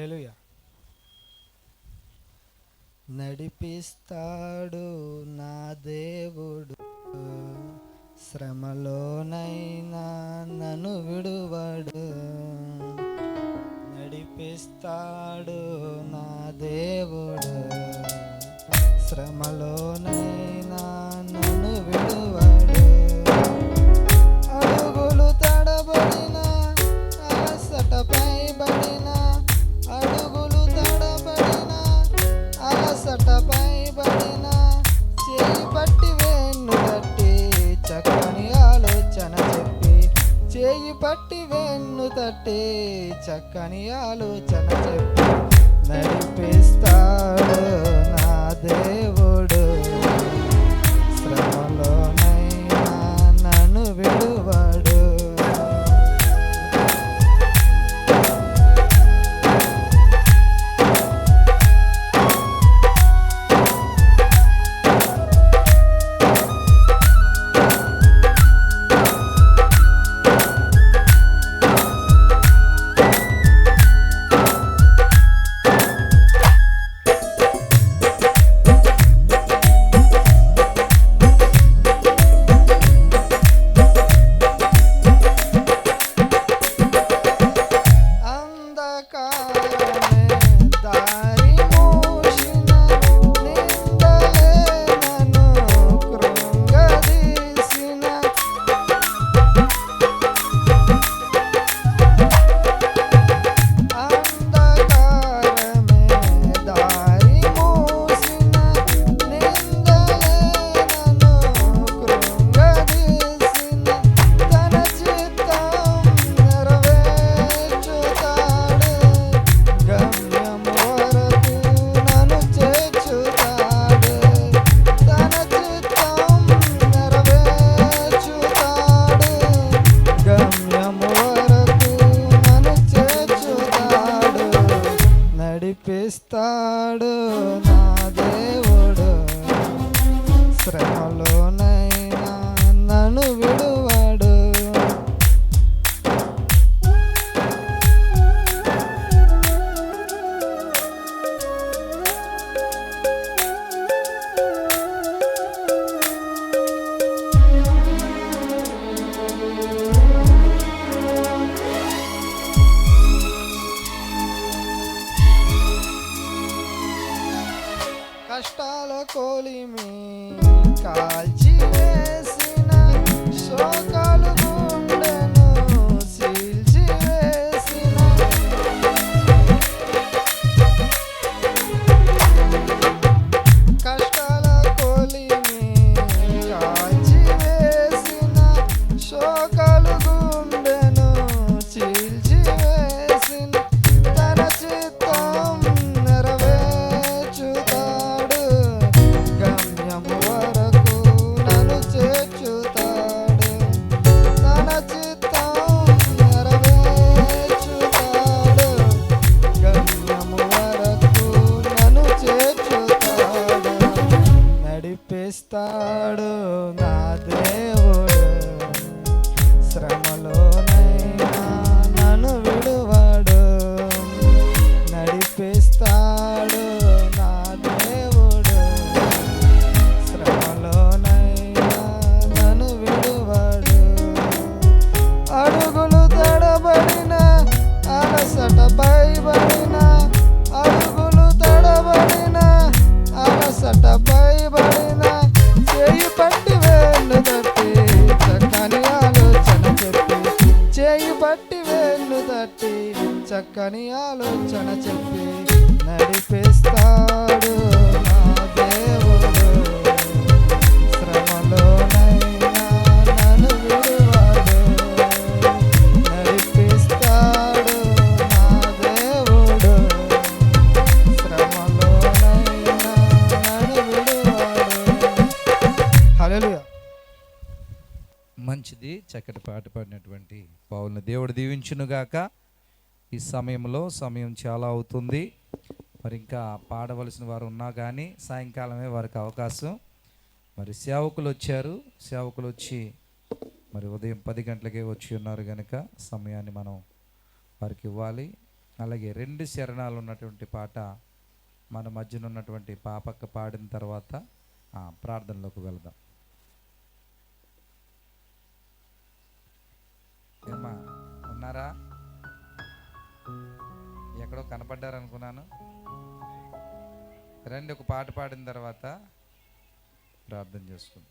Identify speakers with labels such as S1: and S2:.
S1: హల్లెలూయా. నడిపిస్తాడు నా దేవుడు. శ్రమలోనైనా నన్ను విడువడు. నడిపిస్తాడు నా దేవుడు. శ్రమలోనైనా తటపై పడిన చేయి పట్టి వెన్ను తట్టి చక్కని ఆలోచన చెప్పి చేయి పట్టి వెన్ను తట్టి చక్కని ఆలోచన చెప్పి నడిపిస్తాడు నా దేవుడు. శ్రమలోనైనా నన్ను విడువాడు. కష్టాల కోలిమి Call calcine. అలసట భయపడిన అడుగులు తడబడిన అలసట భయపడిన చేయి పట్టి వెన్ను తట్టి చక్కని ఆలోచన చెప్పి చేయి పట్టి వెన్ను తట్టి చక్కని ఆలోచన చెప్పి నడిపిస్తాడు.
S2: మంచిది చక్కటి పాట పాడినటువంటి పావులను దేవుడు దీవించునుగాక. ఈ సమయంలో సమయం చాలా అవుతుంది. మరి ఇంకా పాడవలసిన వారు ఉన్నా కానీ సాయంకాలమే వారికి అవకాశం. మరి సేవకులు వచ్చారు. సేవకులు వచ్చి మరి ఉదయం పది గంటలకే వచ్చి ఉన్నారు కనుక సమయాన్ని మనం వారికి ఇవ్వాలి. అలాగే రెండు శరణాలు ఉన్నటువంటి పాట మన మధ్యన ఉన్నటువంటి పాపక్క పాడిన తర్వాత ఆ, ప్రార్థనలోకి వెళదాం. ఏమ్మా ఉన్నారా? ఎక్కడో కనపడ్డారనుకున్నాను. రండి ఒక పాట పాడిన తర్వాత ప్రార్థన చేసుకుందాం.